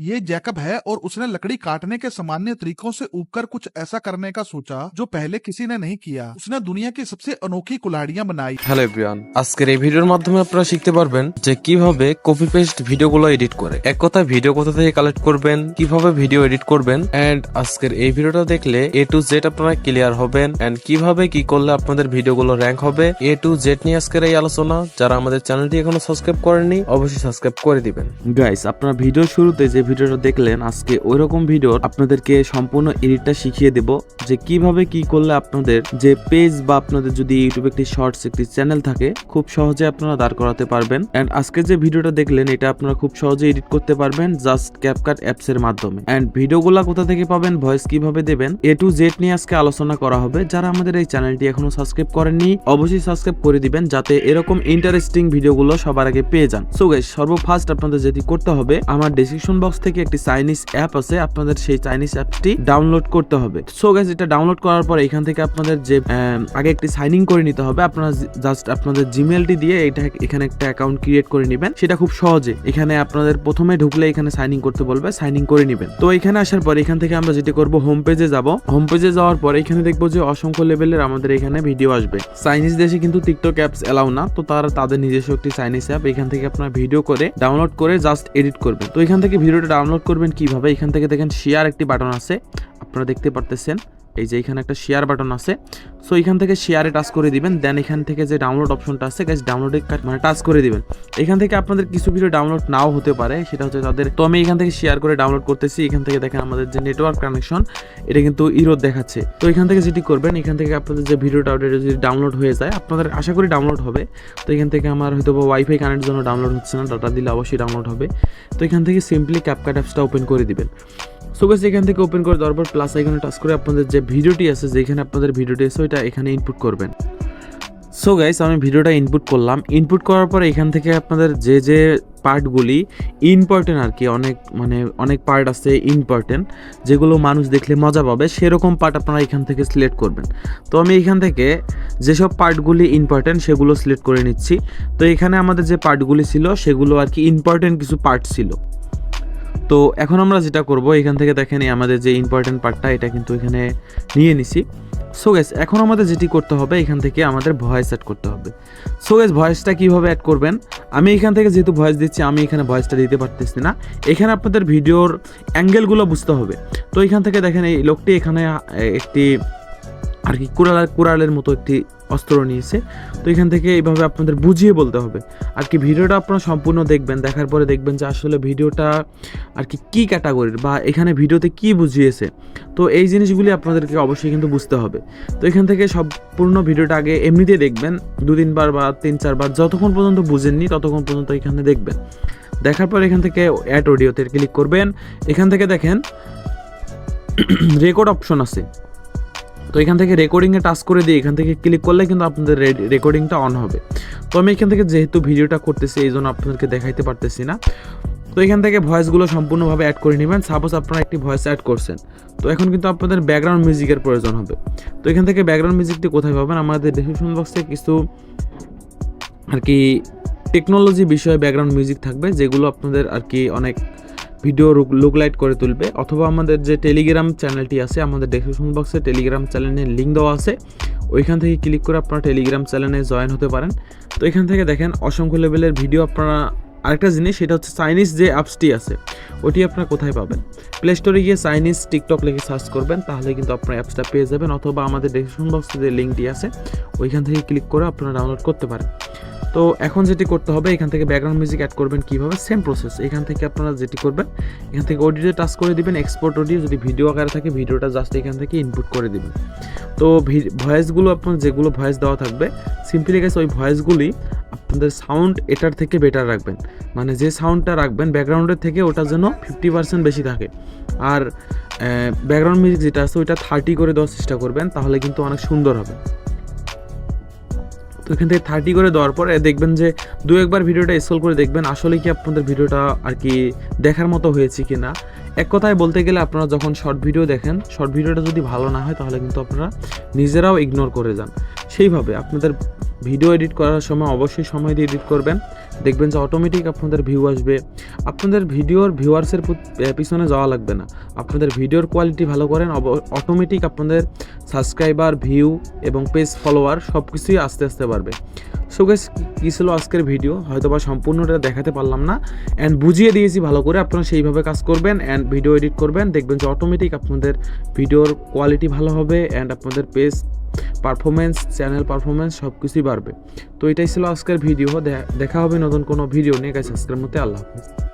ये जैकब है और उसने लकड़ी काटने के सामान्य तरीकों से ऊपर कुछ ऐसा करने का सोचा जो पहले किसी ने नहीं किया उसने दुनिया की सबसे अनोखी कुल्हाड़ियां बनाई হ্যালো এভরিওয়ান আজকের এই ভিডিওর মাধ্যমে আপনারা শিখতে পারবেন যে কিভাবে কপি পেস্ট ভিডিওগুলো এডিট করে এক কথায় ভিডিও কোথা থেকে কালেক্ট করবেন কিভাবে ভিডিও এডিট করবেন এন্ড আজকের এই ভিডিওটা দেখলে এ টু জেড আপনারা ক্লিয়ার হবেন এন্ড কিভাবে কি করলে আপনাদের ভিডিওগুলো র্যাঙ্ক হবে এ টু জেড নিয়ে আজকের এই আলোচনা যারা আমাদের চ্যানেলটি এখনো সাবস্ক্রাইব করেননি অবশ্যই সাবস্ক্রাইব করে দিবেন গাইস আপনারা ভিডিও শুরুতে যে ভিডিওটা দেখলেন, আজকে ওই রকম ভিডিও আপনাদেরকে সম্পূর্ণ এডিটটা শিখিয়ে দেব যে কীভাবে কি করলে আপনাদের যে পেজ বা আপনাদের যদি ইউটিউবে একটি শর্টস, একটি চ্যানেল থাকে, খুব সহজে আপনারা দাঁড় করাতে পারবেন। এন্ড আজকে যে ভিডিওটা দেখলেন, এটা আপনারা খুব সহজে এডিট করতে পারবেন জাস্ট ক্যাপকাট অ্যাপস এর মাধ্যমে। এন্ড ভিডিওগুলা কোথা থেকে পাবেন ভয়েস কীভাবে দেবেন এ টু জেড নিয়ে আজকে আলোচনা করা হবে। যারা আমাদের এই চ্যানেলটি এখনও সাবস্ক্রাইব করেননি, অবশ্যই সাবস্ক্রাইব করে দিবেন যাতে এরকম ইন্টারেস্টিং ভিডিওগুলো সবার আগে পেয়ে যান। সো গাইস সর্বফার্স্ট আপনাদের যেটি করতে হবে, আমার ডেসক্রিপশন বক্স থেকে একটি চাইনিজ অ্যাপ আছে, আপনাদের সেই চাইনিজ অ্যাপটি ডাউনলোড করতে হবে। সো গাইস এটা ডাউনলোড করার পর এখান থেকে আপনাদের যে আগে একটি সাইন ইন করে নিতে হবে, আপনারা জাস্ট আপনাদের জিমেলটি দিয়ে এটা এখানে একটা অ্যাকাউন্ট ক্রিয়েট করে নেবেন। সেটা খুব সহজে। এখানে আপনাদের প্রথমে ঢুকলে এখানে সাইন ইন করতে বলবে সাইন ইন করে নেবেন। তো এখানে আসার পর এখান থেকে আমরা যেটি করব হোম পেজে যাব। হোম পেজে যাওয়ার পর এখানে দেখব যে অসংখ্য লেভেলের আমাদের এখানে ভিডিও আসবে। চাইনিজ দেশে কিন্তু টিকটক অ্যাপস এলাও না, তো তারা তাদের নিজস্ব একটি চাইনিজ অ্যাপ এখান থেকে আপনারা ভিডিও করে ডাউনলোড করে জাস্ট এডিট করবেন। তো এখান থেকে ভিডিওটা ডাউনলোড করবেন কীভাবে? এখান থেকে দেখেন শেয়ার একটি বাটন আছে। আপনারা দেখতে পারতেছেন। এই যে এখানে একটা শেয়ার বাটন আছে সো এখান থেকে শেয়ারে টাচ করে দিবেন দেন এখান থেকে যে ডাউনলোড অপশনটা আছে গাইস ডাউনলোডে মানে টাচ করে দিবেন এখান থেকে আপনাদের কিছু ভিডিও ডাউনলোড নাও হতে পারে সেটা হচ্ছে তাদের তো আমি এখান থেকে শেয়ার করে ডাউনলোড করতেছি এখান থেকে দেখেন আমাদের যে নেটওয়ার্ক কানেকশন এটা কিন্তু ইরোদ দেখাচ্ছে তো এখান থেকে যেটি করবেন এখান থেকে আপনাদের যে ভিডিওটা ওটা যদি ডাউনলোড হয়ে যায় আপনাদের আশা করি ডাউনলোড হবে তো এখান থেকে আমার হয়তো ওয়াইফাই কানেক্ট জন্য ডাউনলোড হচ্ছে না ডাটা দিলে অবশ্যই ডাউনলোড হবে তো এখান থেকে সিম্পলি ক্যাপকাট অ্যাপসটা ওপেন করে দিবেন সো গাইস এখান থেকে ওপেন করে দেওয়ার পর প্লাস আইকনে টাচ করে আপনাদের যে ভিডিওটি আছে, যেখানে আপনাদের ভিডিওটি আছে, ওইটা এখানে ইনপুট করবেন। সো গাইস আমি ভিডিওটা ইনপুট করলাম। ইনপুট করার পর এখান থেকে আপনাদের যে যে পার্টগুলি ইম্পর্টেন্ট আর কি, অনেক মানে অনেক পার্ট আছে ইম্পর্টেন্ট যেগুলো মানুষ দেখলে মজা পাবে, সেরকম পার্ট আপনারা এখান থেকে সিলেক্ট করবেন। তো আমি এখান থেকে যেসব পার্টগুলি ইম্পর্টেন্ট সেগুলো সিলেক্ট করে নিচ্ছি। তো এখানে আমাদের যে পার্টগুলি ছিল, সেগুলো আর কি ইম্পর্টেন্ট কিছু পার্ট ছিল। তো এখন আমরা যেটা করব, এখান থেকে দেখেন আমাদের যে ইম্পর্টেন্ট পার্টটা এটা কিন্তু এখানে নিয়ে নিছি। সো গেস এখন আমাদের যেটি করতে হবে, এখান থেকে আমাদের ভয়েস অ্যাড করতে হবে। সো গেস ভয়েসটা কীভাবে অ্যাড করবেন? আমি এখান থেকে যেহেতু ভয়েস দিচ্ছি, আমি এখানে ভয়েসটা দিতে পারতেছি না। এখানে আপনাদের ভিডিওর অ্যাঙ্গেলগুলো বুঝতে হবে। তো এখান থেকে দেখেন এই লোকটি এখানে একটি আর কি, কুড়াল কুড়ালের মতো একটি অস্ত্র নিয়েছে। তো এখান থেকে এইভাবে আপনাদের বুঝিয়ে বলতে হবে। আর কি ভিডিওটা আপনারা সম্পূর্ণ দেখবেন, দেখার পরে দেখবেন যে আসলে ভিডিওটা আর কি, কী ক্যাটাগরির বা এখানে ভিডিওতে কি বুঝিয়েছে। তো এই জিনিসগুলি আপনাদেরকে অবশ্যই কিন্তু বুঝতে হবে। তো এখান থেকে সম্পূর্ণ ভিডিওটা আগে এমনিতেই দেখবেন দু তিনবার বা তিন চারবার যতক্ষণ পর্যন্ত বুঝেননি ততক্ষণ পর্যন্ত এখানে দেখবেন। দেখার পর এখান থেকে অ্যাড অডিওতে ক্লিক করবেন। এখান থেকে দেখেন রেকর্ড অপশন আছে। তো এখান থেকে রেকর্ডিংয়ে টাচ করে দিয়ে এখান থেকে ক্লিক করলে কিন্তু আপনাদের রেকর্ডিংটা অন হবে। তো আমি এখান থেকে যেহেতু ভিডিওটা করতেছি, এই জন্য আপনাদেরকে দেখাইতে পারতেছি না। তো এখান থেকে ভয়েসগুলো সম্পূর্ণভাবে অ্যাড করে নেবেন। সাপোজ আপনারা একটি ভয়েস অ্যাড করছেন। তো এখন কিন্তু আপনাদের ব্যাকগ্রাউন্ড মিউজিকের প্রয়োজন হবে। তো এখান থেকে ব্যাকগ্রাউন্ড মিউজিকটি কোথায় পাবেন? আমাদের ডিসক্রিপশন বক্সে কিছু আর কি টেকনোলজি বিষয়ে ব্যাকগ্রাউন্ড মিউজিক থাকবে, যেগুলো আপনাদের আর কি অনেক ভিডিও লুক লাইট করে তুলবে, অথবা আমাদের যে টেলিগ্রাম চ্যানেলটি আছে, আমাদের ডেসক্রিপশন বক্সে টেলিগ্রাম চ্যানেলের লিঙ্ক দেওয়া আছে, ওইখান থেকে ক্লিক করে আপনারা টেলিগ্রাম চ্যানেলে জয়েন হতে পারেন। তো এখান থেকে দেখেন, অসংখ্য লেভেলের ভিডিও আপনারা, আরেকটা জিনিস, সেটা হচ্ছে চাইনিজ যে অ্যাপসটি আছে, ওটি আপনারা কোথায় পাবেন? প্লে স্টোরে গিয়ে চাইনিজ টিকটক লিখে সার্চ করবেন, তাহলে কিন্তু আপনার অ্যাপসটা পেয়ে যাবেন, অথবা আমাদের ডেসক্রিপশন বক্সে যে লিঙ্কটি আছে, ওইখান থেকে ক্লিক করে আপনারা ডাউনলোড করতে পারেন। তো এখন যেটি করতে হবে, এখান থেকে ব্যাকগ্রাউন্ড মিউজিক অ্যাড করবেন কীভাবে? সেম প্রসেস এখান থেকে আপনারা যেটি করবেন, এখান থেকে অডিওতে টাচ করে দিবেন এক্সপোর্ট অডিও যদি ভিডিও আকারে থাকে ভিডিওটা জাস্ট এখান থেকে ইনপুট করে দিবেন। তো ভয়েসগুলো আপনার যেগুলো ভয়েস দেওয়া থাকবে সিম্পলি গেছে ওই ভয়েসগুলি আপনাদের সাউন্ড এটার থেকে বেটার রাখবেন। মানে যে সাউন্ডটা রাখবেন ব্যাকগ্রাউন্ডের থেকে ওটা যেন ফিফটি পার্সেন্ট বেশি থাকে। আর ব্যাকগ্রাউন্ড মিউজিক যেটা আছে, ওইটা থার্টি করে দেওয়ার চেষ্টা করবেন, তাহলে কিন্তু অনেক সুন্দর হবে। তো এখান থেকে থার্টি করে দেওয়ার পরে দেখবেন যে দু একবার ভিডিওটা স্ক্রল করে দেখবেন আসলে কি আপনাদের ভিডিওটা আর কি দেখার মতো হয়েছে কি না এক কথায় বলতে গেলে আপনারা যখন শর্ট ভিডিও দেখেন শর্ট ভিডিওটা যদি ভালো না হয় তাহলে কিন্তু আপনারা নিজেরাও ইগনোর করে যান। সেইভাবে আপনাদের ভিডিও এডিট করার সময় অবশ্যই সময় দিয়ে এডিট করবেন। দেখবেন যে অটোমেটিক আপনাদের ভিউ আসবে। আপনাদের ভিডিওর ভিউয়ার্সের পিছনে যাওয়া লাগবে না। আপনাদের ভিডিওর কোয়ালিটি ভালো করেন অটোমেটিক আপনাদের সাবস্ক্রাইবার ভিউ এবং পেজ ফলোয়ার সব কিছুই আস্তে আস্তে বাড়বে। সো গেস কী ছিল আজকের ভিডিও হয়তো বা সম্পূর্ণটা দেখাতে পারলাম না। অ্যান্ড বুঝিয়ে দিয়েছি ভালো করে, আপনারা সেইভাবে কাজ করবেন অ্যান্ড ভিডিও এডিট করবেন। দেখবেন যে অটোমেটিক আপনাদের ভিডিওর কোয়ালিটি ভালো হবে অ্যান্ড আপনাদের পেজ পারফরমেন্স চ্যানেল পারফরমেন্স সব কিছুই বাড়বে। তো এটাই ছিল আজকের ভিডিও দেখা হবে নতুন কোনো ভিডিও নিয়ে। গেছে আজকের মধ্যে আল্লাহ হাফিজ।